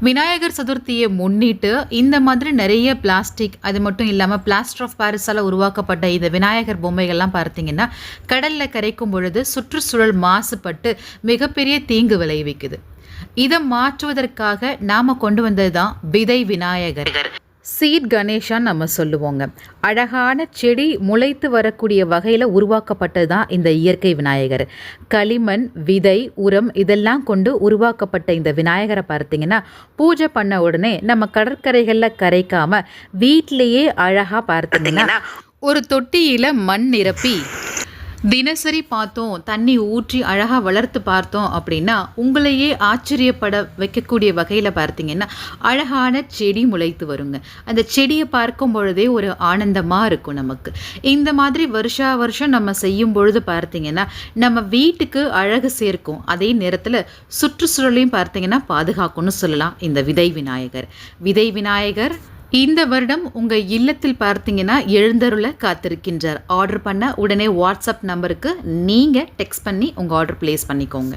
விநாயகர் சதுர்த்தியை முன்னிட்டு இந்த மாதிரி நிறைய பிளாஸ்டிக் அது மட்டும் இல்லாமல் பிளாஸ்டர் ஆஃப் பாரிஸால் உருவாக்கப்பட்ட இந்த விநாயகர் பொம்மைகள்லாம் பார்த்தீங்கன்னா கடலில் கரைக்கும் பொழுது சுற்றுச்சூழல் மாசுபட்டு மிகப்பெரிய தீங்கு விளைவிக்குது. இதை மாற்றுவதற்காக நாம் கொண்டு வந்தது தான் விதை விநாயகர். சீட் கணேஷான்னு நம்ம சொல்லுவோங்க. அழகான செடி முளைத்து வரக்கூடிய வகையில் உருவாக்கப்பட்டது தான் இந்த இயற்கை விநாயகர். களிமண் விதை உரம் இதெல்லாம் கொண்டு உருவாக்கப்பட்ட இந்த விநாயகரை பார்த்தீங்கன்னா பூஜை பண்ண உடனே நம்ம கடற்கரைகளில் கரைக்காம வீட்டிலேயே அழகாக பார்த்தீங்கன்னா ஒரு தொட்டியில் மண் நிரப்பி தினசரி பார்த்தோம் தண்ணி ஊற்றி அழகாக வளர்த்து பார்த்தோம் அப்படின்னா உங்களையே ஆச்சரியப்பட வைக்கக்கூடிய வகையில் பார்த்தீங்கன்னா அழகான செடி முளைத்து வருங்க. அந்த செடியை பார்க்கும் பொழுதே ஒரு ஆனந்தமாக இருக்கும் நமக்கு. இந்த மாதிரி வருஷா வருஷம் நம்ம செய்யும் பொழுது பார்த்தீங்கன்னா நம்ம வீட்டுக்கு அழகு சேர்க்கும். அதே நேரத்தில் சுற்றுச்சூழலையும் பார்த்தீங்கன்னா பாதுகாக்கும்னு சொல்லலாம். இந்த விதை விநாயகர். விதை விநாயகர் இந்த வருடம் உங்கள் இல்லத்தில் பார்த்தீங்கன்னா எழுந்தருள காத்திருக்கின்றார். ஆர்டர் பண்ண உடனே வாட்ஸ்அப் நம்பருக்கு நீங்கள் டெக்ஸ்ட் பண்ணி உங்கள் ஆர்டர் ப்ளேஸ் பண்ணிக்கோங்க.